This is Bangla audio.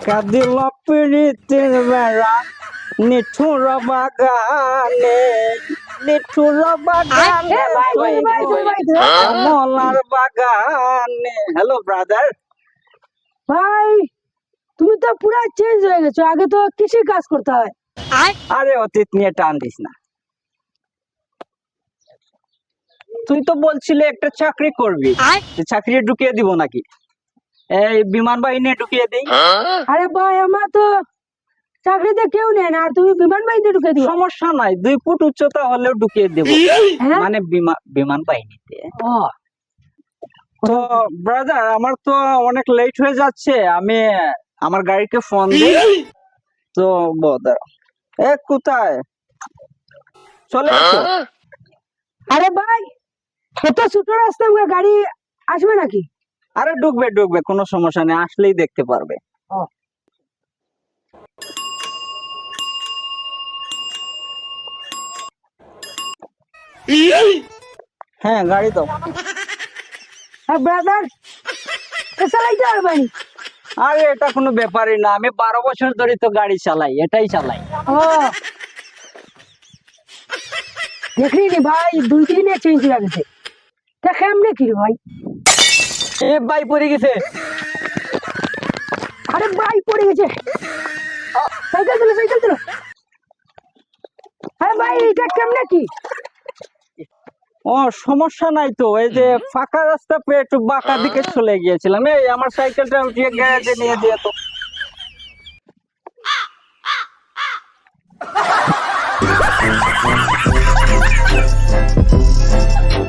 টাকা দিল পিড়িতির বেড়া নিঠুর বাগানে নিঠুর বাগানে ভাই। কমলার বাগানে। হ্যালো ব্রাদার ভাই তুমি তো পুরা চেঞ্জ হয়ে গেছো। আগে তো কৃষি কাজ করতে হয়? আরে অতীত নিয়ে টান দিস না। তুই তো বলছিলে একটা চাকরি করবি। চাকরি ঢুকিয়ে দিব নাকি? এই বিমান বাহিনী ঢুকিয়ে দিই। আরে ভাই আমার তো চাকরিতে কেউ নেয় না আর তুমি বিমান বাহিনীতে ঢুকে দিও সমস্যা নাই দুই ফুট উচ্চতা হলেও ঢুকিয়ে দেব। হ্যাঁ? মানে বিমান বিমান বাহিনীতে। তো ব্রাদার আমার তো অনেক লেট হয়ে যাচ্ছে আমি আমার গাড়িকে ফোন দিই। তো বদার এ কোথায়? চলে আরে ভাই এত ছোট রাস্তা গাড়ি আসবে নাকি? আরে ঢুকবে ঢুকবে কোনো সমস্যা নেই আসলেই দেখতে পারবে। হ্যাঁ গাড়ি হ্যাঁ ব্রাদার চালাইতে পারবে নি আরে এটা কোনো ব্যাপারই না আমি বারো বছর ধরে তো গাড়ি চালাই এটাই চালাই। দেখলি ভাই দুই দিনে চেঞ্জ হয়ে গেছে। তা কেমনে কি ভাই? এ বাই পড়ে গেছে। আরে ভাই পড়ে গেছে। সাইকেল দিল সাইকেল দিল আরে ভাই, এটা কেমনে কি? ও, সমস্যা নাই তো। এই যে ফাঁকা রাস্তা পেয়ে একটু বাঁকা দিকে চলে গিয়েছিলাম। এই, আমার সাইকেলটা উঠিয়ে গ্যারেজে নিয়ে দিয়ে তো।